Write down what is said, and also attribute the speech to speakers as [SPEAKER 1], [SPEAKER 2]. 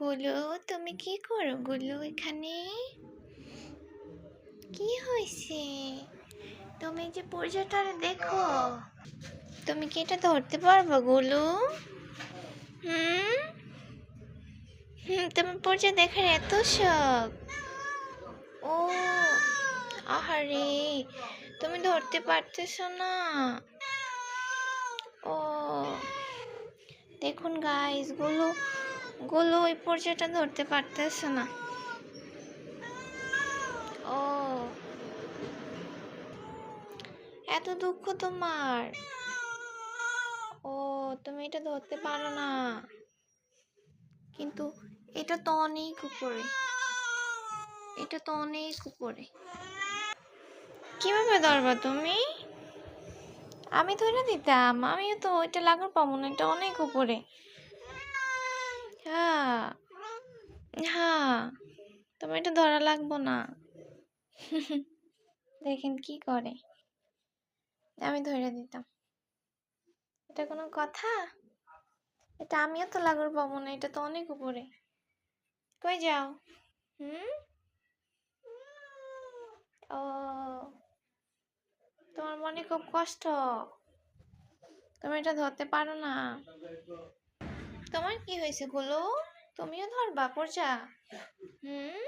[SPEAKER 1] গুলু, তুমি কি করো গুলু এখানে? কি হয়েছে? তুমি যে পর্যাটারে দেখো। তুমি কি এটা ধরতে পারব গুলু? হুম? হুম, তুমি পর্যা দেখার এত শখ। ও, আহারে, তুমি ধরতে পারতেছো না। ও, দেখুন গাইসগুলো গুলো ওই পর্যায়টা ধরতে পারতেছে না। ও। এত দুঃখ তোমার। ও, তুমি এটা ধরতে পারো না। কিন্তু এটা তো অনেক উপরে। এটা তো অনেক উপরে। কীভাবে ধরবা তুমি? আমি ধরে দিতাম। আমিও তো ওইটা লাগার পাবো না। এটা অনেক উপরে হ্যাঁ হ্যাঁ তোমার এটা ধরা লাগবো না। দেখেন কি করে। আমি ধরে দিতাম এটা কোনো কথা? এটা আমিও তো লাগার পাবো না, এটা তো অনেক উপরে। কই যাও? হুম? ও, তোমার মনে খুব কষ্ট। তুমি এটা ধরতে পারো না। তোমার কি হয়েছে, গুলো? তুমিও ধরবা পড়ছা হুম?